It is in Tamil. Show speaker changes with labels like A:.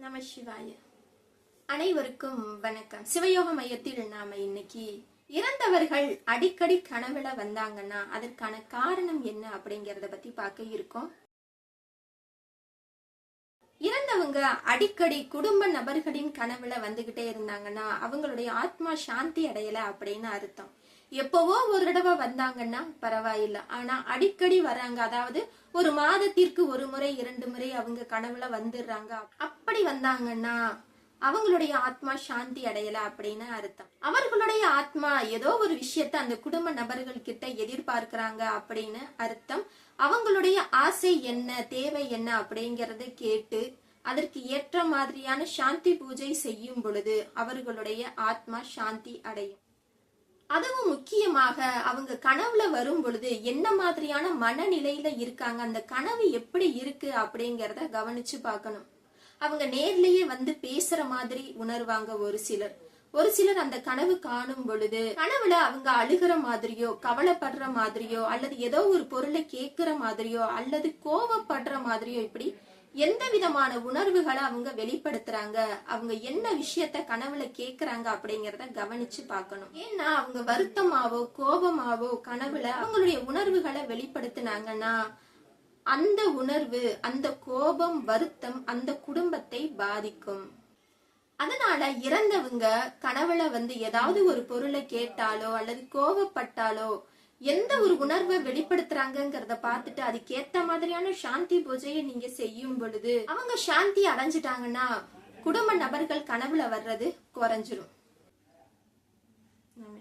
A: நம சிவாய. அனைவருக்கும் வணக்கம். சிவயோக மையத்தில் நாம இன்னைக்கு இறந்தவர்கள் அடிக்கடி கனவுல வந்தாங்கன்னா அதற்கான காரணம் என்ன அப்படிங்கறத பத்தி பார்க்க இருக்கோம். இறந்தவங்க அடிக்கடி குடும்ப நபர்களின் கனவுல வந்துகிட்டே இருந்தாங்கன்னா அவங்களுடைய ஆத்மா சாந்தி அடையல அப்படின்னு அர்த்தம். எப்பவோ ஒரு தடவை வந்தாங்கன்னா பரவாயில்ல. ஆனா அடிக்கடி வராங்க அதாவது ஒரு மாதத்திற்கு ஒரு முறை இரண்டு முறை அவங்க கனவுல வந்துடுறாங்க அப்படி வந்தாங்கன்னா அவங்களுடைய ஆத்மா சாந்தி அடையல அப்படின்னு அர்த்தம். அவர்களுடைய ஆத்மா ஏதோ ஒரு விஷயத்த அந்த குடும்ப நபர்கள் கிட்ட எதிர்பார்க்கிறாங்க அப்படின்னு அர்த்தம். அவங்களுடைய ஆசை என்ன தேவை என்ன அப்படிங்கறத கேட்டு அதற்கு ஏற்ற மாதிரியான சாந்தி பூஜை செய்யும் பொழுது அவர்களுடைய ஆத்மா சாந்தி அடையும். அதுவும் முக்கியமாக அவங்க கனவுல வரும் பொழுது என்ன மாதிரியான மனநிலையில இருக்காங்க அந்த கனவு எப்படி இருக்கு அப்படிங்கிறத கவனிச்சு பார்க்கணும். அவங்க நேர்லயே வந்து பேசுற மாதிரி உணர்வாங்க ஒரு சிலர். ஒரு சிலர் அந்த கனவு காணும் பொழுது கனவுல அவங்க அழுகிற மாதிரியோ கவலைப்படுற மாதிரியோ அல்லது ஏதோ ஒரு பொருளை கேட்கிற மாதிரியோ அல்லது கோவப்படுற மாதிரியோ இப்படி எந்த விதமான உணர்வுகளை அவங்க வெளிப்படுத்துறாங்க? அவங்க என்ன விஷயத்த கனவுல கேக்குறாங்க அப்படிங்கறத கவனிச்சு பார்க்கணும். ஏன்னா அவங்க வருத்தமாவோ கோபமாவோ கனவுல அவங்களுடைய உணர்வுகளை வெளிப்படுத்தினாங்கன்னா அந்த உணர்வு அந்த கோபம் வருத்தம் அந்த குடும்பத்தை பாதிக்கும். அதனால இறந்தவங்க கனவுல வந்து ஏதாவது ஒரு பொருளை கேட்டாலோ அல்லது கோபப்பட்டாலோ எந்த ஒரு உணர்வை வெளிப்படுத்துறாங்கங்கிறத பார்த்துட்டு அதுக்கேத்த மாதிரியான சாந்தி பூஜையை நீங்க செய்யும் பொழுது அவங்க சாந்தி அடைஞ்சிட்டாங்கன்னா குடும்ப நபர்கள் கனவுல வர்றது குறைஞ்சிரும். நம